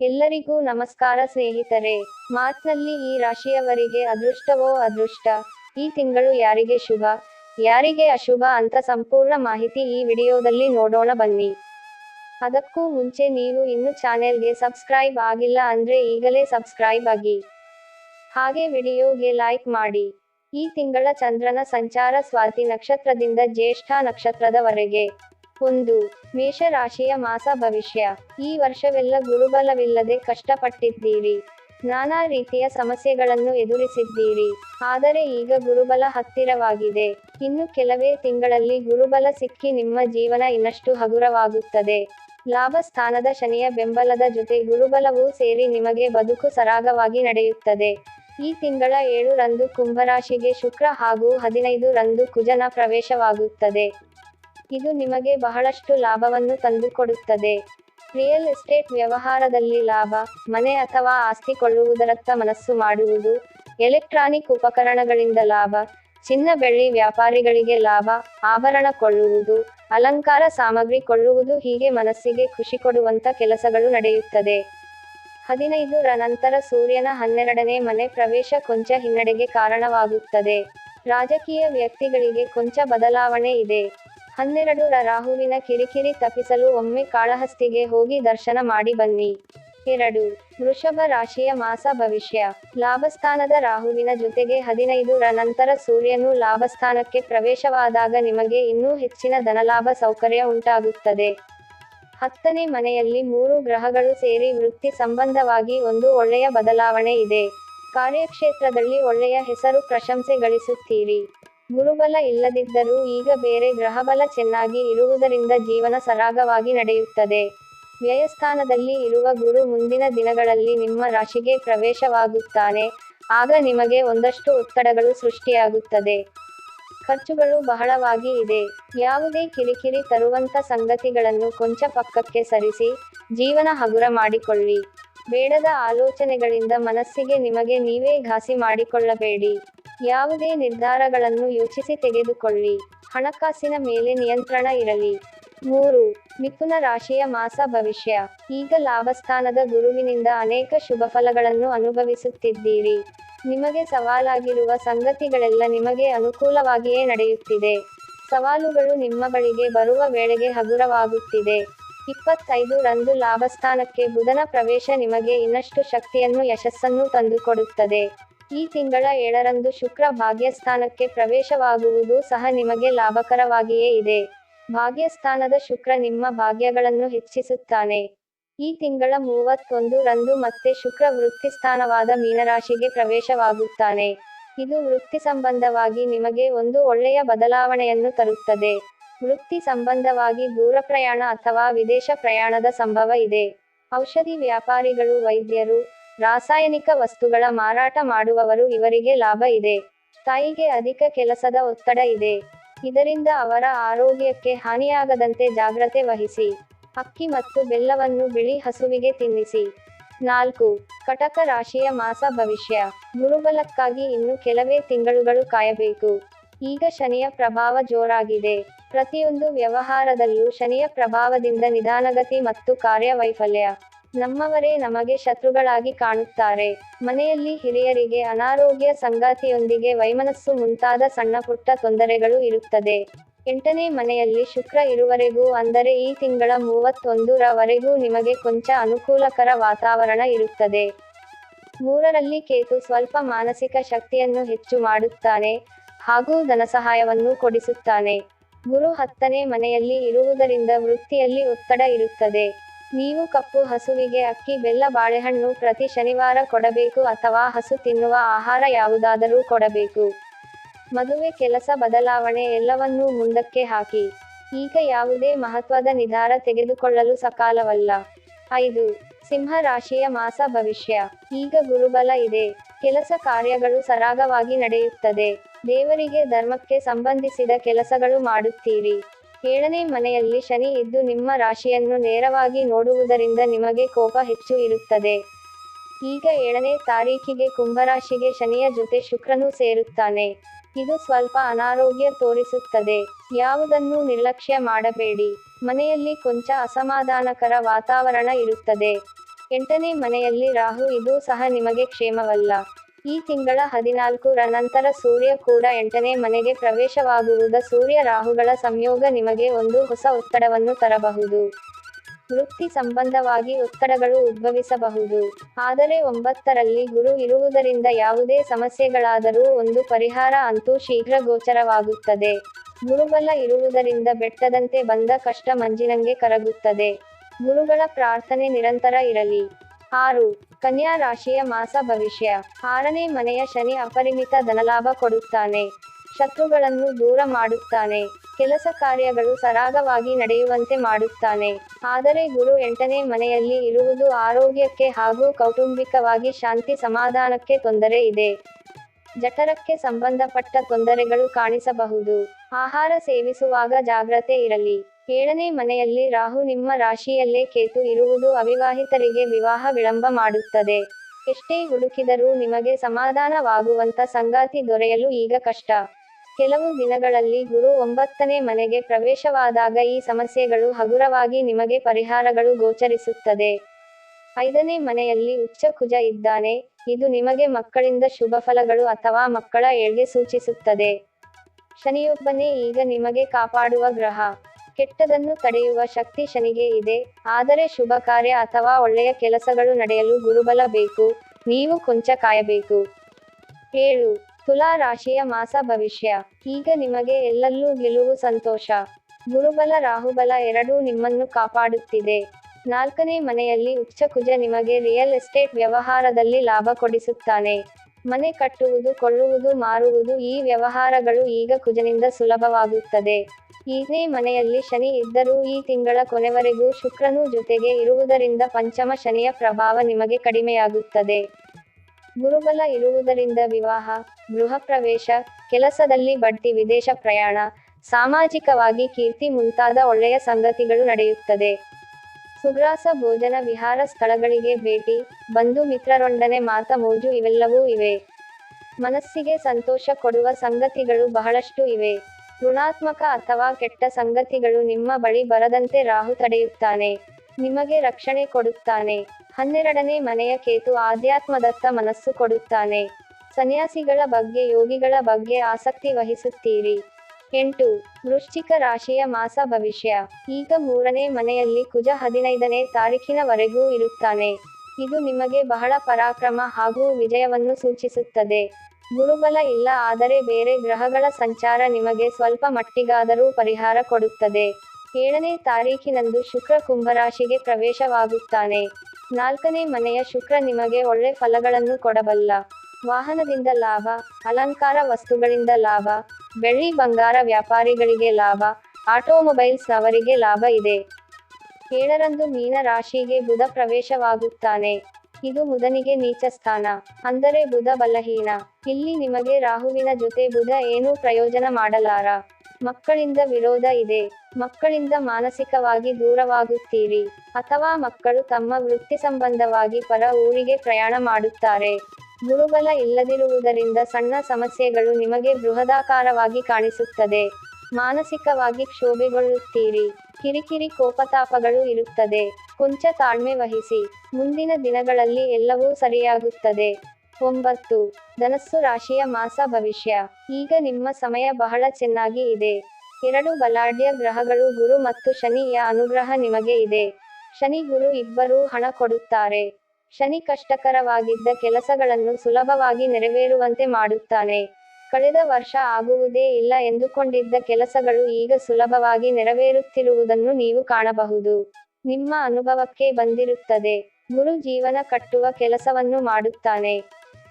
ಎಲ್ಲರಿಗೂ ನಮಸ್ಕಾರ ಸ್ನೇಹಿತರೆ. ಮಾರ್ಚ್ನಲ್ಲಿ ಈ ರಾಶಿಯವರಿಗೆ ಅದೃಷ್ಟವೋ ಅದೃಷ್ಟ? ಈ ತಿಂಗಳು ಯಾರಿಗೆ ಶುಭ? ಯಾರಿಗೆ ಅಶುಭ ಅಂತ ಸಂಪೂರ್ಣ ಮಾಹಿತಿ ಈ ವಿಡಿಯೋದಲ್ಲಿ ನೋಡೋಣ ಬನ್ನಿ. ಅದಕ್ಕೂ ಮುಂಚೆ ನೀವು ಇನ್ನು ಚಾನೆಲ್ಗೆ ಸಬ್ಸ್ಕ್ರೈಬ್ ಆಗಿಲ್ಲ ಅಂದ್ರೆ ಈಗಲೇ ಸಬ್ಸ್ಕ್ರೈಬ್ ಆಗಿ. ಹಾಗೆ ವಿಡಿಯೋಗೆ ಲೈಕ್ ಮಾಡಿ. ಈ ತಿಂಗಳ ಚಂದ್ರನ ಸಂಚಾರ ಸ್ವಾತಿ ನಕ್ಷತ್ರದಿಂದ ಜ್ಯೇಷ್ಠ ನಕ್ಷತ್ರದವರೆಗೆ. ಒಂದು, ಮೇಷರಾಶಿಯ ಮಾಸ ಭವಿಷ್ಯ. ಈ ವರ್ಷವೆಲ್ಲ ಗುರುಬಲವಿಲ್ಲದೆ ಕಷ್ಟಪಟ್ಟಿದ್ದೀರಿ. ನಾನಾ ರೀತಿಯ ಸಮಸ್ಯೆಗಳನ್ನು ಎದುರಿಸಿದ್ದೀರಿ. ಆದರೆ ಈಗ ಗುರುಬಲ ಹತ್ತಿರವಾಗಿದೆ. ಇನ್ನು ಕೆಲವೇ ತಿಂಗಳಲ್ಲಿ ಗುರುಬಲ ಸಿಕ್ಕಿ ನಿಮ್ಮ ಜೀವನ ಇನ್ನಷ್ಟು ಹಗುರವಾಗುತ್ತದೆ. ಲಾಭ ಸ್ಥಾನದ ಶನಿಯ ಬೆಂಬಲದ ಜೊತೆ ಗುರುಬಲವೂ ಸೇರಿ ನಿಮಗೆ ಬದುಕು ಸರಾಗವಾಗಿ ನಡೆಯುತ್ತದೆ. ಈ ತಿಂಗಳ ಏಳು ರಂದು ಕುಂಭರಾಶಿಗೆ ಶುಕ್ರ ಹಾಗೂ ಹದಿನೈದು ರಂದು ಕುಜನ ಪ್ರವೇಶವಾಗುತ್ತದೆ. ಇದು ನಿಮಗೆ ಬಹಳಷ್ಟು ಲಾಭವನ್ನು ತಂದುಕೊಡುತ್ತದೆ. ರಿಯಲ್ ಎಸ್ಟೇಟ್ ವ್ಯವಹಾರದಲ್ಲಿ ಲಾಭ, ಮನೆ ಅಥವಾ ಆಸ್ತಿ ಕೊಳ್ಳುವುದರತ್ತ ಮನಸ್ಸು ಮಾಡುವುದು, ಎಲೆಕ್ಟ್ರಾನಿಕ್ ಉಪಕರಣಗಳಿಂದ ಲಾಭ, ಚಿನ್ನ ಬೆಳ್ಳಿ ವ್ಯಾಪಾರಿಗಳಿಗೆ ಲಾಭ, ಆಭರಣ ಕೊಳ್ಳುವುದು, ಅಲಂಕಾರ ಸಾಮಗ್ರಿ ಕೊಳ್ಳುವುದು ಹೀಗೆ ಮನಸ್ಸಿಗೆ ಖುಷಿ ಕೊಡುವಂತ ಕೆಲಸಗಳು ನಡೆಯುತ್ತದೆ. ಹದಿನೈದು ರ ನಂತರ ಸೂರ್ಯನ ಹನ್ನೆರಡನೇ ಮನೆ ಪ್ರವೇಶ ಕೊಂಚ ಹಿನ್ನಡೆಗೆ ಕಾರಣವಾಗುತ್ತದೆ. ರಾಜಕೀಯ ವ್ಯಕ್ತಿಗಳಿಗೆ ಕೊಂಚ ಬದಲಾವಣೆ ಇದೆ. ಹನ್ನೆರಡು ರ ರಾಹುವಿನ ಕಿರಿಕಿರಿ ತಪ್ಪಿಸಲು ಒಮ್ಮೆ ಕಾಳಹಸ್ತಿಗೆ ಹೋಗಿ ದರ್ಶನ ಮಾಡಿ ಬನ್ನಿ. ಎರಡು, ವೃಷಭ ರಾಶಿಯ ಮಾಸ ಭವಿಷ್ಯ. ಲಾಭಸ್ಥಾನದ ರಾಹುವಿನ ಜೊತೆಗೆ ಹದಿನೈದು ರ ನಂತರ ಸೂರ್ಯನು ಲಾಭಸ್ಥಾನಕ್ಕೆ ಪ್ರವೇಶವಾದಾಗ ನಿಮಗೆ ಇನ್ನೂ ಹೆಚ್ಚಿನ ಧನಲಾಭ ಸೌಕರ್ಯ ಉಂಟಾಗುತ್ತದೆ. ಹತ್ತನೇ ಮನೆಯಲ್ಲಿ ಮೂರು ಗ್ರಹಗಳು ಸೇರಿ ವೃತ್ತಿ ಸಂಬಂಧವಾಗಿ ಒಂದು ಒಳ್ಳೆಯ ಬದಲಾವಣೆ ಇದೆ. ಕಾರ್ಯಕ್ಷೇತ್ರದಲ್ಲಿ ಒಳ್ಳೆಯ ಹೆಸರು ಪ್ರಶಂಸೆ ಗಳಿಸುತ್ತೀರಿ. ಗುರುಬಲ ಇಲ್ಲದಿದ್ದರೂ ಈಗ ಬೇರೆ ಗ್ರಹಬಲ ಚೆನ್ನಾಗಿ ಇರುವುದರಿಂದ ಜೀವನ ಸರಾಗವಾಗಿ ನಡೆಯುತ್ತದೆ. ವ್ಯಯಸ್ಥಾನದಲ್ಲಿ ಇರುವ ಗುರು ಮುಂದಿನ ದಿನಗಳಲ್ಲಿ ನಿಮ್ಮ ರಾಶಿಗೆ ಪ್ರವೇಶವಾಗುತ್ತಾನೆ. ಆಗ ನಿಮಗೆ ಒಂದಷ್ಟು ಒತ್ತಡಗಳು ಸೃಷ್ಟಿಯಾಗುತ್ತದೆ. ಖರ್ಚುಗಳು ಬಹಳವಾಗಿ ಇದೆ. ಯಾವುದೇ ಕಿರಿಕಿರಿ ತರುವಂತ ಸಂಗತಿಗಳನ್ನು ಕೊಂಚ ಪಕ್ಕಕ್ಕೆ ಸರಿಸಿ, ಜೀವನ ಹಗುರ ಮಾಡಿಕೊಳ್ಳಿ. ಬೇಡದ ಆಲೋಚನೆಗಳಿಂದ ಮನಸ್ಸಿಗೆ ನಿಮಗೆ ನೀವೇ ಘಾಸಿ ಮಾಡಿಕೊಳ್ಳಬೇಡಿ. ಯಾವುದೇ ನಿರ್ಧಾರಗಳನ್ನು ಯೋಚಿಸಿ ತೆಗೆದುಕೊಳ್ಳಿ. ಹಣಕಾಸಿನ ಮೇಲೆ ನಿಯಂತ್ರಣ ಇರಲಿ. ಮೂರು, ಮಿಥುನ ರಾಶಿಯ ಮಾಸ ಭವಿಷ್ಯ. ಈಗ ಲಾಭಸ್ಥಾನದ ಗುರುವಿನಿಂದ ಅನೇಕ ಶುಭಫಲಗಳನ್ನು ಅನುಭವಿಸುತ್ತಿದ್ದೀರಿ. ನಿಮಗೆ ಸವಾಲಾಗಿರುವ ಸಂಗತಿಗಳೆಲ್ಲ ನಿಮಗೆ ಅನುಕೂಲವಾಗಿಯೇ ನಡೆಯುತ್ತಿದೆ. ಸವಾಲುಗಳು ನಿಮ್ಮ ಬಳಿಗೆ ಬರುವ ವೇಳೆಗೆ ಹಗುರವಾಗುತ್ತಿದೆ. ಇಪ್ಪತ್ತೈದು, ರಂದು ಲಾಭಸ್ಥಾನಕ್ಕೆ ಬುಧನ ಪ್ರವೇಶ ನಿಮಗೆ ಇನ್ನಷ್ಟು ಶಕ್ತಿಯನ್ನು, ಯಶಸ್ಸನ್ನು ತಂದುಕೊಡುತ್ತದೆ. ಈ ತಿಂಗಳ ಏಳರಂದು ಶುಕ್ರ ಭಾಗ್ಯಸ್ಥಾನಕ್ಕೆ ಪ್ರವೇಶವಾಗುವುದು ಸಹ ನಿಮಗೆ ಲಾಭಕರವಾಗಿಯೇ ಇದೆ. ಭಾಗ್ಯಸ್ಥಾನದ ಶುಕ್ರ ನಿಮ್ಮ ಭಾಗ್ಯಗಳನ್ನು ಹೆಚ್ಚಿಸುತ್ತಾನೆ. ಈ ತಿಂಗಳ ಮೂವತ್ತೊಂದು ರಂದು ಮತ್ತೆ ಶುಕ್ರ ವೃತ್ತಿಸ್ಥಾನವಾದ ಮೀನರಾಶಿಗೆ ಪ್ರವೇಶವಾಗುತ್ತಾನೆ. ಇದು ವೃತ್ತಿ ಸಂಬಂಧವಾಗಿ ನಿಮಗೆ ಒಂದು ಒಳ್ಳೆಯ ಬದಲಾವಣೆಯನ್ನು ತರುತ್ತದೆ. ವೃತ್ತಿ ಸಂಬಂಧವಾಗಿ ದೂರ ಪ್ರಯಾಣ ಅಥವಾ ವಿದೇಶ ಪ್ರಯಾಣದ ಸಂಭವ ಇದೆ. ಔಷಧಿ ವ್ಯಾಪಾರಿಗಳು, ವೈದ್ಯರು ರಾಸಾಯನಿಕ ವಸ್ತುಗಳ ಮಾರಾಟ ಮಾಡುವವರು ಇವರಿಗೆ ಲಾಭ ಇದೆ. ತಾಯಿಗೆ ಅಧಿಕ ಕೆಲಸದ ಒತ್ತಡ ಇದೆ. ಇದರಿಂದ ಅವರ ಆರೋಗ್ಯಕ್ಕೆ ಹಾನಿಯಾಗದಂತೆ ಜಾಗ್ರತೆ ವಹಿಸಿ. ಅಕ್ಕಿ ಮತ್ತು ಬೆಲ್ಲವನ್ನು ಬಿಳಿ ಹಸುವಿಗೆ ತಿನ್ನಿಸಿ. ನಾಲ್ಕು, ಕಟಕ ರಾಶಿಯ ಮಾಸ ಭವಿಷ್ಯ. ಗುರುಬಲಕ್ಕಾಗಿ ಇನ್ನು ಕೆಲವೇ ತಿಂಗಳುಗಳು ಕಾಯಬೇಕು. ಈಗ ಶನಿಯ ಪ್ರಭಾವ ಜೋರಾಗಿದೆ. ಪ್ರತಿಯೊಂದು ವ್ಯವಹಾರದಲ್ಲೂ ಶನಿಯ ಪ್ರಭಾವದಿಂದ ನಿಧಾನಗತಿ ಮತ್ತು ಕಾರ್ಯವೈಫಲ್ಯ. ನಮ್ಮವರೇ ನಮಗೆ ಶತ್ರುಗಳಾಗಿ ಕಾಣುತ್ತಾರೆ. ಮನೆಯಲ್ಲಿ ಹಿರಿಯರಿಗೆ ಅನಾರೋಗ್ಯ ಸಂಗಾತಿಯೊಂದಿಗೆ ವೈಮನಸ್ಸು ಮುಂತಾದ ಸಣ್ಣ ಪುಟ್ಟ ತೊಂದರೆಗಳು ಇರುತ್ತದೆ. ಎಂಟನೇ ಮನೆಯಲ್ಲಿ ಶುಕ್ರ ಇರುವರೆಗೂ ಅಂದರೆ ಈ ತಿಂಗಳ ಮೂವತ್ತೊಂದರವರೆಗೂ ನಿಮಗೆ ಕೊಂಚ ಅನುಕೂಲಕರ ವಾತಾವರಣ ಇರುತ್ತದೆ. ಮೂರರಲ್ಲಿ ಕೇತು ಸ್ವಲ್ಪ ಮಾನಸಿಕ ಶಕ್ತಿಯನ್ನು ಹೆಚ್ಚು ಮಾಡುತ್ತಾನೆ, ಹಾಗೂ ಧನಸಹಾಯವನ್ನು ಕೊಡಿಸುತ್ತಾನೆ. ಗುರು ಹತ್ತನೇ ಮನೆಯಲ್ಲಿ ಇರುವುದರಿಂದ ವೃತ್ತಿಯಲ್ಲಿ ಒತ್ತಡ ಇರುತ್ತದೆ. ನೀವು ಕಪ್ಪು ಹಸುವಿಗೆ ಅಕ್ಕಿ, ಬೆಲ್ಲ, ಬಾಳೆಹಣ್ಣು ಪ್ರತಿ ಶನಿವಾರ ಕೊಡಬೇಕು ಅಥವಾ ಹಸು ತಿನ್ನುವ ಆಹಾರ ಯಾವುದಾದರೂ ಕೊಡಬೇಕು. ಮದುವೆ ಕೆಲಸ ಬದಲಾವಣೆ ಎಲ್ಲವನ್ನೂ ಮುಂದಕ್ಕೆ ಹಾಕಿ. ಈಗ ಯಾವುದೇ ಮಹತ್ವದ ನಿಧಾರ ತೆಗೆದುಕೊಳ್ಳಲು ಸಕಾಲವಲ್ಲ. ಐದು, ಸಿಂಹ ರಾಶಿಯ ಮಾಸ ಭವಿಷ್ಯ. ಈಗ ಗುರುಬಲ ಇದೆ. ಕೆಲಸ ಕಾರ್ಯಗಳು ಸರಾಗವಾಗಿ ನಡೆಯುತ್ತದೆ. ದೇವರಿಗೆ ಧರ್ಮಕ್ಕೆ ಸಂಬಂಧಿಸಿದ ಕೆಲಸಗಳು ಮಾಡುತ್ತೀರಿ. ಏಳನೇ ಮನೆಯಲ್ಲಿ ಶನಿ ಇದ್ದು ನಿಮ್ಮ ರಾಶಿಯನ್ನು ನೇರವಾಗಿ ನೋಡುವುದರಿಂದ ನಿಮಗೆ ಕೋಪ ಹೆಚ್ಚು ಇರುತ್ತದೆ. ಈಗ ಏಳನೇ ತಾರೀಕಿಗೆ ಕುಂಭರಾಶಿಗೆ ಶನಿಯ ಜೊತೆ ಶುಕ್ರನು ಸೇರುತ್ತಾನೆ. ಇದು ಸ್ವಲ್ಪ ಅನಾರೋಗ್ಯ ತೋರಿಸುತ್ತದೆ. ಯಾವುದನ್ನೂ ನಿರ್ಲಕ್ಷ್ಯ ಮಾಡಬೇಡಿ. ಮನೆಯಲ್ಲಿ ಕೊಂಚ ಅಸಮಾಧಾನಕರ ವಾತಾವರಣ ಇರುತ್ತದೆ. ಎಂಟನೇ ಮನೆಯಲ್ಲಿ ರಾಹು, ಇದು ಸಹ ನಿಮಗೆ ಕ್ಷೇಮವಲ್ಲ. ಈ ತಿಂಗಳ ಹದಿನಾಲ್ಕು ರ ನಂತರ ಸೂರ್ಯ ಕೂಡ ಎಂಟನೇ ಮನೆಗೆ ಪ್ರವೇಶವಾಗುವುದ. ಸೂರ್ಯ ರಾಹುಗಳ ಸಂಯೋಗ ನಿಮಗೆ ಒಂದು ಹೊಸ ಒತ್ತಡವನ್ನು ತರಬಹುದು. ವೃತ್ತಿ ಸಂಬಂಧವಾಗಿ ಒತ್ತಡಗಳು ಉದ್ಭವಿಸಬಹುದು. ಆದರೆ ಒಂಬತ್ತರಲ್ಲಿ ಗುರು ಇರುವುದರಿಂದ ಯಾವುದೇ ಸಮಸ್ಯೆಗಳಾದರೂ ಒಂದು ಪರಿಹಾರ ಅಂತೂ ಶೀಘ್ರ ಗೋಚರವಾಗುತ್ತದೆ. ಗುರುಬಲ ಇರುವುದರಿಂದ ಬೆಟ್ಟದಂತೆ ಬಂದ ಕಷ್ಟ ಮಂಜಿನಂಗೆ ಕರಗುತ್ತದೆ. ಗುರುಗಳ ಪ್ರಾರ್ಥನೆ ನಿರಂತರ ಇರಲಿ. ಆರು. ಕನ್ಯಾ ರಾಶಿಯ ಮಾಸ ಭವಿಷ್ಯ. ಆರನೇ ಮನೆಯ ಶನಿ ಅಪರಿಮಿತ ಧನಲಾಭ ಕೊಡುತ್ತಾನೆ. ಶತ್ರುಗಳನ್ನು ದೂರ ಮಾಡುತ್ತಾನೆ. ಕೆಲಸ ಕಾರ್ಯಗಳು ಸರಾಗವಾಗಿ ನಡೆಯುವಂತೆ ಮಾಡುತ್ತಾನೆ. ಆದರೆ ಗುರು ಎಂಟನೇ ಮನೆಯಲ್ಲಿ ಇರುವುದು ಆರೋಗ್ಯಕ್ಕೆ ಹಾಗೂ ಕೌಟುಂಬಿಕವಾಗಿ ಶಾಂತಿ ಸಮಾಧಾನಕ್ಕೆ ತೊಂದರೆ ಇದೆ. ಜಠರಕ್ಕೆ ಸಂಬಂಧಪಟ್ಟ ತೊಂದರೆಗಳು ಕಾಣಿಸಬಹುದು. ಆಹಾರ ಸೇವಿಸುವಾಗ ಜಾಗ್ರತೆ ಇರಲಿ. ಏಳನೇ ಮನೆಯಲ್ಲಿ ರಾಹು ನಿಮ್ಮ ರಾಶಿಯಲ್ಲೇ ಕೇತು ಇರುವುದು ಅವಿವಾಹಿತರಿಗೆ ವಿವಾಹ ವಿಳಂಬ ಮಾಡುತ್ತದೆ. ಎಷ್ಟೇ ಹುಡುಕಿದರೂ ನಿಮಗೆ ಸಮಾಧಾನವಾಗುವಂತ ಸಂಗಾತಿ ದೊರೆಯಲು ಈಗ ಕಷ್ಟ. ಕೆಲವು ದಿನಗಳಲ್ಲಿ ಗುರು ಒಂಬತ್ತನೇ ಮನೆಗೆ ಪ್ರವೇಶವಾದಾಗ ಈ ಸಮಸ್ಯೆಗಳು ಹಗುರವಾಗಿ ನಿಮಗೆ ಪರಿಹಾರಗಳು ಗೋಚರಿಸುತ್ತದೆ. ಐದನೇ ಮನೆಯಲ್ಲಿ ಉಚ್ಚ ಕುಜ ಇದ್ದಾನೆ. ಇದು ನಿಮಗೆ ಮಕ್ಕಳಿಂದ ಶುಭ ಫಲಗಳು ಅಥವಾ ಮಕ್ಕಳ ಏಳ್ಗೆ ಸೂಚಿಸುತ್ತದೆ. ಶನಿಯೊಬ್ಬನೇ ಈಗ ನಿಮಗೆ ಕಾಪಾಡುವ ಗ್ರಹ. ಕೆಟ್ಟದನ್ನು ತಡೆಯುವ ಶಕ್ತಿ ಶನಿಗೆ ಇದೆ. ಆದರೆ ಶುಭ ಕಾರ್ಯ ಅಥವಾ ಒಳ್ಳೆಯ ಕೆಲಸಗಳು ನಡೆಯಲು ಗುರುಬಲ ಬೇಕು. ನೀವು ಕೊಂಚ ಕಾಯಬೇಕು. ಏಳು. ತುಲಾ ರಾಶಿಯ ಮಾಸ ಭವಿಷ್ಯ. ಈಗ ನಿಮಗೆ ಎಲ್ಲಲ್ಲೂ ಗೆಲುವು ಸಂತೋಷ. ಗುರುಬಲ, ರಾಹುಬಲ ಎರಡೂ ನಿಮ್ಮನ್ನು ಕಾಪಾಡುತ್ತಿದೆ. ನಾಲ್ಕನೇ ಮನೆಯಲ್ಲಿ ಉಚ್ಚ ಕುಜ ನಿಮಗೆ ರಿಯಲ್ ಎಸ್ಟೇಟ್ ವ್ಯವಹಾರದಲ್ಲಿ ಲಾಭ ಕೊಡಿಸುತ್ತಾನೆ. ಮನೆ ಕಟ್ಟುವುದು, ಕೊಳ್ಳುವುದು, ಮಾರುವುದು ಈ ವ್ಯವಹಾರಗಳು ಈಗ ಕುಜನಿಂದ ಸುಲಭವಾಗುತ್ತದೆ. ಈಗನೇ ಮನೆಯಲ್ಲಿ ಶನಿ ಇದ್ದರೂ ಈ ತಿಂಗಳ ಕೊನೆವರೆಗೂ ಶುಕ್ರನು ಜೊತೆಗೆ ಇರುವುದರಿಂದ ಪಂಚಮ ಶನಿಯ ಪ್ರಭಾವ ನಿಮಗೆ ಕಡಿಮೆಯಾಗುತ್ತದೆ. ಗುರುಬಲ ಇರುವುದರಿಂದ ವಿವಾಹ, ಗೃಹ ಪ್ರವೇಶ, ಕೆಲಸದಲ್ಲಿ ಬಡ್ತಿ, ವಿದೇಶ ಪ್ರಯಾಣ, ಸಾಮಾಜಿಕವಾಗಿ ಕೀರ್ತಿ ಮುಂತಾದ ಒಳ್ಳೆಯ ಸಂಗತಿಗಳು ನಡೆಯುತ್ತದೆ. ಸುಗ್ರಾಸ, ಭೋಜನ, ವಿಹಾರ ಸ್ಥಳಗಳಿಗೆ ಭೇಟಿ, ಬಂಧು ಮಿತ್ರರೊಂಡನೆ ಮಾತ ಮೋಜು ಇವೆಲ್ಲವೂ ಇವೆ. ಮನಸ್ಸಿಗೆ ಸಂತೋಷ ಕೊಡುವ ಸಂಗತಿಗಳು ಬಹಳಷ್ಟು ಇವೆ. ಋಣಾತ್ಮಕ ಅಥವಾ ಕೆಟ್ಟ ಸಂಗತಿಗಳು ನಿಮ್ಮ ಬಳಿ ಬರದಂತೆ ರಾಹು ತಡೆಯುತ್ತಾನೆ. ನಿಮಗೆ ರಕ್ಷಣೆ ಕೊಡುತ್ತಾನೆ. ಹನ್ನೆರಡನೇ ಮನೆಯ ಕೇತು ಆಧ್ಯಾತ್ಮದತ್ತ ಮನಸ್ಸು ಕೊಡುತ್ತಾನೆ. ಸನ್ಯಾಸಿಗಳ ಬಗ್ಗೆ, ಯೋಗಿಗಳ ಬಗ್ಗೆ ಆಸಕ್ತಿ ವಹಿಸುತ್ತೀರಿ. ಎಂಟು, ವೃಶ್ಚಿಕ ರಾಶಿಯ ಮಾಸ ಭವಿಷ್ಯ. ಈಗ ಮೂರನೇ ಮನೆಯಲ್ಲಿ ಕುಜ ಹದಿನೈದನೇ ತಾರೀಖಿನವರೆಗೂ ಇರುತ್ತಾನೆ. ಇದು ನಿಮಗೆ ಬಹಳ ಪರಾಕ್ರಮ ಹಾಗೂ ವಿಜಯವನ್ನು ಸೂಚಿಸುತ್ತದೆ. ಗುರುಬಲ ಇಲ್ಲ ಆದರೆ ಬೇರೆ ಗ್ರಹಗಳ ಸಂಚಾರ ನಿಮಗೆ ಸ್ವಲ್ಪ ಮಟ್ಟಿಗಾದರೂ ಪರಿಹಾರ ಕೊಡುತ್ತದೆ. ಏಳನೇ ತಾರೀಖಿನಂದು ಶುಕ್ರ ಕುಂಭರಾಶಿಗೆ ಪ್ರವೇಶವಾಗುತ್ತಾನೆ. ನಾಲ್ಕನೇ ಮನೆಯ ಶುಕ್ರ ನಿಮಗೆ ಒಳ್ಳೆ ಫಲಗಳನ್ನು ಕೊಡಬಲ್ಲ. ವಾಹನದಿಂದ ಲಾಭ, ಅಲಂಕಾರ ವಸ್ತುಗಳಿಂದ ಲಾಭ, ಬೆಳ್ಳಿ ಬಂಗಾರ ವ್ಯಾಪಾರಿಗಳಿಗೆ ಲಾಭ ಆಟೋಮೊಬೈಲ್ಸ್ನವರಿಗೆ ಲಾಭ ಇದೆ. ಏಳರಂದು ಮೀನ ರಾಶಿಗೆ ಬುಧ ಪ್ರವೇಶವಾಗುತ್ತಾನೆ. ಇದು ಬುಧನಿಗೆ ನೀಚ ಸ್ಥಾನ. ಅಂದರೆ ಬುಧ ಬಲಹೀನ. ಇಲ್ಲಿ ನಿಮಗೆ ರಾಹುವಿನ ಜೊತೆ ಬುಧ ಏನೂ ಪ್ರಯೋಜನ ಮಾಡಲಾರ. ಮಕ್ಕಳಿಂದ ವಿರೋಧ ಇದೆ. ಮಕ್ಕಳಿಂದ ಮಾನಸಿಕವಾಗಿ ದೂರವಾಗುತ್ತೀರಿ. ಅಥವಾ ಮಕ್ಕಳು ತಮ್ಮ ವೃತ್ತಿ ಸಂಬಂಧವಾಗಿ ಪರ ಊರಿಗೆ ಪ್ರಯಾಣ ಮಾಡುತ್ತಾರೆ. ಗುರುಬಲ ಇಲ್ಲದಿರುವುದರಿಂದ ಸಣ್ಣ ಸಮಸ್ಯೆಗಳು ನಿಮಗೆ ಬೃಹದಾಕಾರವಾಗಿ ಕಾಣಿಸುತ್ತದೆ. ಮಾನಸಿಕವಾಗಿ ಕ್ಷೋಭೆಗೊಳ್ಳುತ್ತೀರಿ. ಕಿರಿಕಿರಿ ಕೋಪತಾಪಗಳು ಇರುತ್ತದೆ. ಕೊಂಚ ತಾಳ್ಮೆ ವಹಿಸಿ. ಮುಂದಿನ ದಿನಗಳಲ್ಲಿ ಎಲ್ಲವೂ ಸರಿಯಾಗುತ್ತದೆ. ಒಂಬತ್ತು. ಧನಸ್ಸು ರಾಶಿಯ ಮಾಸ ಭವಿಷ್ಯ. ಈಗ ನಿಮ್ಮ ಸಮಯ ಬಹಳ ಚೆನ್ನಾಗಿ ಇದೆ. ಎರಡು ಬಲಾಢ್ಯ ಗ್ರಹಗಳು ಗುರು ಮತ್ತು ಶನಿಯ ಅನುಗ್ರಹ ನಿಮಗೆ ಇದೆ. ಶನಿ ಗುರು ಇಬ್ಬರೂ ಹಣ ಕೊಡುತ್ತಾರೆ. ಶನಿ ಕಷ್ಟಕರವಾಗಿದ್ದ ಕೆಲಸಗಳನ್ನು ಸುಲಭವಾಗಿ ನೆರವೇರುವಂತೆ ಮಾಡುತ್ತಾನೆ. ಕಳೆದ ವರ್ಷ ಆಗುವುದೇ ಇಲ್ಲ ಎಂದುಕೊಂಡಿದ್ದ ಕೆಲಸಗಳು ಈಗ ಸುಲಭವಾಗಿ ನೆರವೇರುತ್ತಿರುವುದನ್ನು ನೀವು ಕಾಣಬಹುದು. ನಿಮ್ಮ ಅನುಭವಕ್ಕೆ ಬಂದಿರುತ್ತದೆ. ಗುರು ಜೀವನ ಕಟ್ಟುವ ಕೆಲಸವನ್ನು ಮಾಡುತ್ತಾನೆ.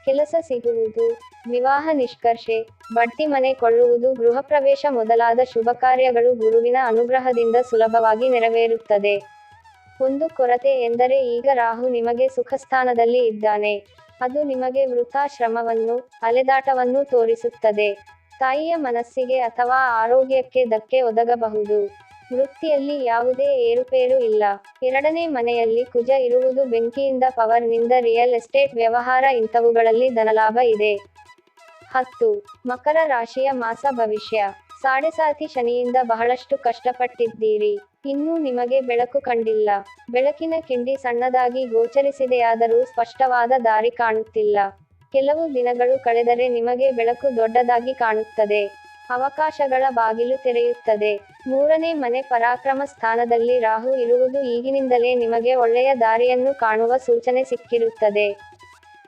ಕೆಲಸ ಸಿಗುವುದು, ವಿವಾಹ ನಿಷ್ಕರ್ಷೆ, ಬಡ್ತಿ ಮನೆ ಕೊಳ್ಳುವುದು, ಗೃಹ ಪ್ರವೇಶ ಮೊದಲಾದ ಶುಭ ಕಾರ್ಯಗಳು ಗುರುವಿನ ಅನುಗ್ರಹದಿಂದ ಸುಲಭವಾಗಿ ನೆರವೇರುತ್ತದೆ. ಒಂದು ಕೊರತೆ ಎಂದರೆ ಈಗ ರಾಹು ನಿಮಗೆ ಸುಖಸ್ಥಾನದಲ್ಲಿ ಇದ್ದಾನೆ. ಅದು ನಿಮಗೆ ವೃಥಾಶ್ರಮವನ್ನು ಅಲೆದಾಟವನ್ನು ತೋರಿಸುತ್ತದೆ. ತಾಯಿಯ ಮನಸ್ಸಿಗೆ ಅಥವಾ ಆರೋಗ್ಯಕ್ಕೆ ಧಕ್ಕೆ ಒದಗಬಹುದು. ವೃತ್ತಿಯಲ್ಲಿ ಯಾವುದೇ ಏರುಪೇರು ಇಲ್ಲ. ಎರಡನೇ ಮನೆಯಲ್ಲಿ ಕುಜ ಇರುವುದು ಬೆಂಕಿಯಿಂದ ಪವರ್ನಿಂದ ರಿಯಲ್ ಎಸ್ಟೇಟ್ ವ್ಯವಹಾರ ಇಂಥವುಗಳಲ್ಲಿ ಧನಲಾಭ ಇದೆ. ಹತ್ತು, ಮಕರ ರಾಶಿಯ ಮಾಸ ಭವಿಷ್ಯ. ಸಾಡೆಸಾತಿ ಶನಿಯಿಂದ ಬಹಳಷ್ಟು ಕಷ್ಟಪಟ್ಟಿದ್ದೀರಿ. ಇನ್ನೂ ನಿಮಗೆ ಬೆಳಕು ಕಂಡಿಲ್ಲ. ಬೆಳಕಿನ ಕಿಂಡಿ ಸಣ್ಣದಾಗಿ ಗೋಚರಿಸಿದೆಯಾದರೂ ಸ್ಪಷ್ಟವಾದ ದಾರಿ ಕಾಣುತ್ತಿಲ್ಲ. ಕೆಲವು ದಿನಗಳು ಕಳೆದರೆ ನಿಮಗೆ ಬೆಳಕು ದೊಡ್ಡದಾಗಿ ಕಾಣುತ್ತದೆ. ಅವಕಾಶಗಳ ಬಾಗಿಲು ತೆರೆಯುತ್ತದೆ. ಮೂರನೇ ಮನೆ ಪರಾಕ್ರಮ ಸ್ಥಾನದಲ್ಲಿ ರಾಹು ಇರುವುದು ಈಗಿನಿಂದಲೇ ನಿಮಗೆ ಒಳ್ಳೆಯ ದಾರಿಯನ್ನು ಕಾಣುವ ಸೂಚನೆ ಸಿಕ್ಕಿರುತ್ತದೆ.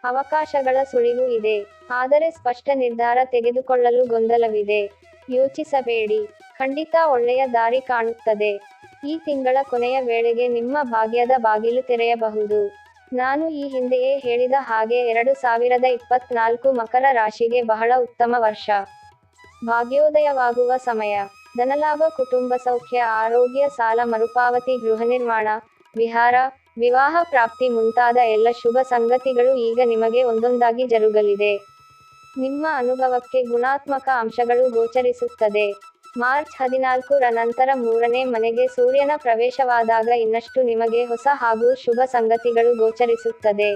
ಅವಕಾಶಗಳ ಸುಳಿವು ಇದೆ. ಆದರೆ ಸ್ಪಷ್ಟ ನಿರ್ಧಾರ ತೆಗೆದುಕೊಳ್ಳಲು ಗೊಂದಲವಿದೆ. ಯೋಚಿಸಬೇಡಿ. ಖಂಡಿತ ಒಳ್ಳೆಯ ದಾರಿ ಕಾಣುತ್ತದೆ. ಈ ತಿಂಗಳ ಕೊನೆಯ ವೇಳೆಗೆ ನಿಮ್ಮ ಭಾಗ್ಯದ ಬಾಗಿಲು ತೆರೆಯಬಹುದು. ನಾನು ಈ ಹಿಂದೆಯೇ ಹೇಳಿದ ಹಾಗೆ ಎರಡು ಸಾವಿರದ ಇಪ್ಪತ್ನಾಲ್ಕು ಮಕರ ರಾಶಿಗೆ ಬಹಳ ಉತ್ತಮ ವರ್ಷ. ಭಾಗ್ಯೋದಯವಾಗುವ ಸಮಯ. ಧನಲಾಭ, ಕುಟುಂಬ ಸೌಖ್ಯ, ಆರೋಗ್ಯ, ಸಾಲ, ಮರುಪಾವತಿ, ಗೃಹ ನಿರ್ಮಾಣ, ವಿಹಾರ, ವಿವಾಹ ಪ್ರಾಪ್ತಿ ಮುಂತಾದ ಎಲ್ಲ ಶುಭ ಸಂಗತಿಗಳು ಈಗ ನಿಮಗೆ ಒಂದೊಂದಾಗಿ ಜರುಗಲಿದೆ. ನಿಮ್ಮ ಅನುಭವಕ್ಕೆ ಗುಣಾತ್ಮಕ ಅಂಶಗಳು ಗೋಚರಿಸುತ್ತದೆ. ಮಾರ್ಚ್ ಹದಿನಾಲ್ಕು ರ ನಂತರ ಮೂರನೇ ಮನೆಗೆ ಸೂರ್ಯನ ಪ್ರವೇಶವಾದಾಗ ಇನ್ನಷ್ಟು ನಿಮಗೆ ಹೊಸ ಹಾಗೂ ಶುಭ ಸಂಗತಿಗಳು ಗೋಚರಿಸುತ್ತದೆ.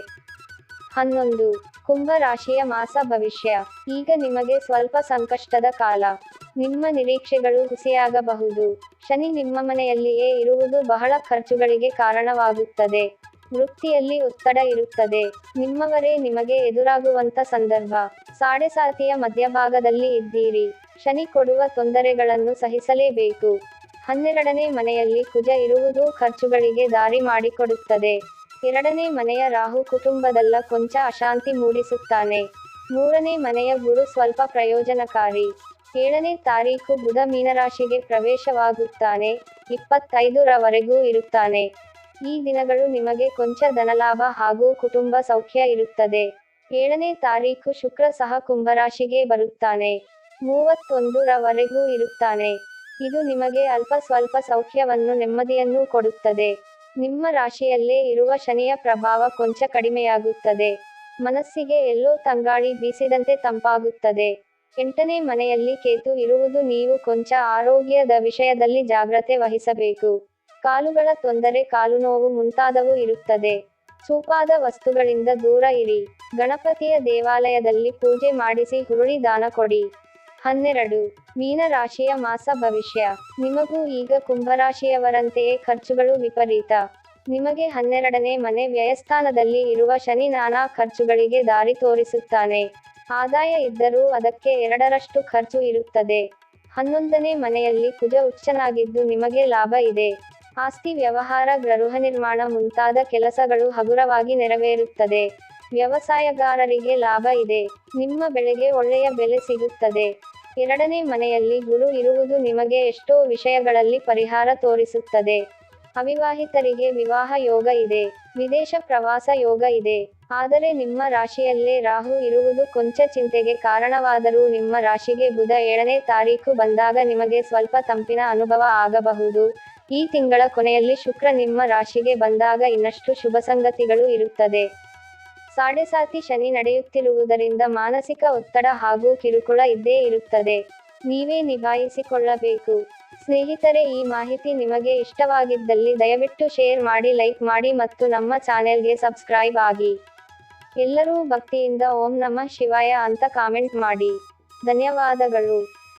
ಹನ್ನೊಂದು. ಕುಂಭ ರಾಶಿಯ ಮಾಸ ಭವಿಷ್ಯ. ಈಗ ನಿಮಗೆ ಸ್ವಲ್ಪ ಸಂಕಷ್ಟದ ಕಾಲ. ನಿಮ್ಮ ನಿರೀಕ್ಷೆಗಳು ಹುಸಿಯಾಗಬಹುದು. ಶನಿ ನಿಮ್ಮ ಮನೆಯಲ್ಲಿಯೇ ಇರುವುದು ಬಹಳ ಖರ್ಚುಗಳಿಗೆ ಕಾರಣವಾಗುತ್ತದೆ. ವೃತ್ತಿಯಲ್ಲಿ ಒತ್ತಡ ಇರುತ್ತದೆ. ನಿಮ್ಮವರೇ ನಿಮಗೆ ಎದುರಾಗುವಂತ ಸಂದರ್ಭ. ಸಾಡೆಸಾತಿಯ ಮಧ್ಯಭಾಗದಲ್ಲಿ ಇದ್ದೀರಿ. ಶನಿ ಕೊಡುವ ತೊಂದರೆಗಳನ್ನು ಸಹಿಸಲೇಬೇಕು. ಹನ್ನೆರಡನೇ ಮನೆಯಲ್ಲಿ ಕುಜ ಇರುವುದು ಖರ್ಚುಗಳಿಗೆ ದಾರಿ ಮಾಡಿಕೊಡುತ್ತದೆ. ಎರಡನೇ ಮನೆಯ ರಾಹು ಕುಟುಂಬದಲ್ಲ ಕೊಂಚ ಅಶಾಂತಿ ಮೂಡಿಸುತ್ತಾನೆ. ಮೂರನೇ ಮನೆಯ ಗುರು ಸ್ವಲ್ಪ ಪ್ರಯೋಜನಕಾರಿ. ಏಳನೇ ತಾರೀಕು ಬುಧ ಮೀನರಾಶಿಗೆ ಪ್ರವೇಶವಾಗುತ್ತಾನೆ. ಇಪ್ಪತ್ತೈದರವರೆಗೂ ಇರುತ್ತಾನೆ. ಈ ದಿನಗಳು ನಿಮಗೆ ಕೊಂಚ ಧನಲಾಭ ಹಾಗೂ ಕುಟುಂಬ ಸೌಖ್ಯ ಇರುತ್ತದೆ. ಏಳನೇ ತಾರೀಕು ಶುಕ್ರ ಸಹ ಕುಂಭರಾಶಿಗೆ ಬರುತ್ತಾನೆ. ಮೂವತ್ತೊಂದರವರೆಗೂ ಇರುತ್ತಾನೆ. ಇದು ನಿಮಗೆ ಅಲ್ಪ ಸ್ವಲ್ಪ ಸೌಖ್ಯವನ್ನು, ನೆಮ್ಮದಿಯನ್ನು ಕೊಡುತ್ತದೆ. ನಿಮ್ಮ ರಾಶಿಯಲ್ಲೇ ಇರುವ ಶನಿಯ ಪ್ರಭಾವ ಕೊಂಚ ಕಡಿಮೆಯಾಗುತ್ತದೆ. ಮನಸ್ಸಿಗೆ ಎಲ್ಲೋ ತಂಗಾಳಿ ಬೀಸಿದಂತೆ ತಂಪಾಗುತ್ತದೆ. ಎಂಟನೇ ಮನೆಯಲ್ಲಿ ಕೇತು ಇರುವುದು ನೀವು ಕೊಂಚ ಆರೋಗ್ಯದ ವಿಷಯದಲ್ಲಿ ಜಾಗ್ರತೆ ವಹಿಸಬೇಕು. ಕಾಲುಗಳ ತೊಂದರೆ, ಕಾಲು ನೋವು ಮುಂತಾದವು ಇರುತ್ತದೆ. ಚೂಪಾದ ವಸ್ತುಗಳಿಂದ ದೂರ ಇರಿ. ಗಣಪತಿಯ ದೇವಾಲಯದಲ್ಲಿ ಪೂಜೆ ಮಾಡಿಸಿ ಹುರುಳಿ ದಾನ ಕೊಡಿ. ಹನ್ನೆರಡು. ಮೀನರಾಶಿಯ ಮಾಸ ಭವಿಷ್ಯ. ನಿಮಗೂ ಈಗ ಕುಂಭರಾಶಿಯವರಂತೆಯೇ ಖರ್ಚುಗಳು ವಿಪರೀತ. ನಿಮಗೆ ಹನ್ನೆರಡನೇ ಮನೆ ವ್ಯಯಸ್ಥಾನದಲ್ಲಿ ಇರುವ ಶನಿ ನಾನಾ ಖರ್ಚುಗಳಿಗೆ ದಾರಿ ತೋರಿಸುತ್ತಾನೆ. ಆದಾಯ ಇದ್ದರೂ ಅದಕ್ಕೆ ಎರಡರಷ್ಟು ಖರ್ಚು ಇರುತ್ತದೆ. ಹನ್ನೊಂದನೇ ಮನೆಯಲ್ಲಿ ಕುಜ ಉಚ್ಚನಾಗಿದ್ದು ನಿಮಗೆ ಲಾಭ ಇದೆ. ಆಸ್ತಿ ವ್ಯವಹಾರ ಗೃಹ ನಿರ್ಮಾಣ ಮುಂತಾದ ಕೆಲಸಗಳು ಹಗುರವಾಗಿ ನೆರವೇರುತ್ತದೆ. ವ್ಯವಸಾಯಗಾರರಿಗೆ ಲಾಭ ಇದೆ. ನಿಮ್ಮ ಬೆಳೆಗೆ ಒಳ್ಳೆಯ ಬೆಲೆ ಸಿಗುತ್ತದೆ. ಎರಡನೇ ಮನೆಯಲ್ಲಿ ಗುರು ಇರುವುದು ನಿಮಗೆ ಎಷ್ಟೋ ವಿಷಯಗಳಲ್ಲಿ ಪರಿಹಾರ ತೋರಿಸುತ್ತದೆ. ಅವಿವಾಹಿತರಿಗೆ ವಿವಾಹ ಯೋಗ ಇದೆ. ವಿದೇಶ ಪ್ರವಾಸ ಯೋಗ ಇದೆ. ಆದರೆ ನಿಮ್ಮ ರಾಶಿಯಲ್ಲೇ ರಾಹು ಇರುವುದು ಕೊಂಚ ಚಿಂತೆಗೆ ಕಾರಣವಾದರೂ ನಿಮ್ಮ ರಾಶಿಗೆ ಬುಧ ಏಳನೇ ತಾರೀಕು ಬಂದಾಗ ನಿಮಗೆ ಸ್ವಲ್ಪ ತಂಪಿನ ಅನುಭವ ಆಗಬಹುದು. ಈ ತಿಂಗಳ ಕೊನೆಯಲ್ಲಿ ಶುಕ್ರ ನಿಮ್ಮ ರಾಶಿಗೆ ಬಂದಾಗ ಇನ್ನಷ್ಟು ಶುಭ ಸಂಗತಿಗಳು ಇರುತ್ತದೆ. ಸಾಡೆಸಾತಿ ಶನಿ ನಡೆಯುತ್ತಿರುವುದರಿಂದ ಮಾನಸಿಕ ಒತ್ತಡ ಹಾಗೂ ಕಿರುಕುಳ ಇದ್ದೇ ಇರುತ್ತದೆ. ನೀವೇ ನಿಭಾಯಿಸಿಕೊಳ್ಳಬೇಕು. ಸ್ನೇಹಿತರೆ, ಈ ಮಾಹಿತಿ ನಿಮಗೆ ಇಷ್ಟವಾಗಿದ್ದಲ್ಲಿ ದಯವಿಟ್ಟು ಶೇರ್ ಮಾಡಿ, ಲೈಕ್ ಮಾಡಿ ಮತ್ತು ನಮ್ಮ ಚಾನೆಲ್ಗೆ ಸಬ್ಸ್ಕ್ರೈಬ್ ಆಗಿ. ಎಲ್ಲರೂ ಭಕ್ತಿಯಿಂದ ಓಂ ನಮಃ ಶಿವಾಯ ಅಂತ ಕಾಮೆಂಟ್ ಮಾಡಿ. ಧನ್ಯವಾದಗಳು.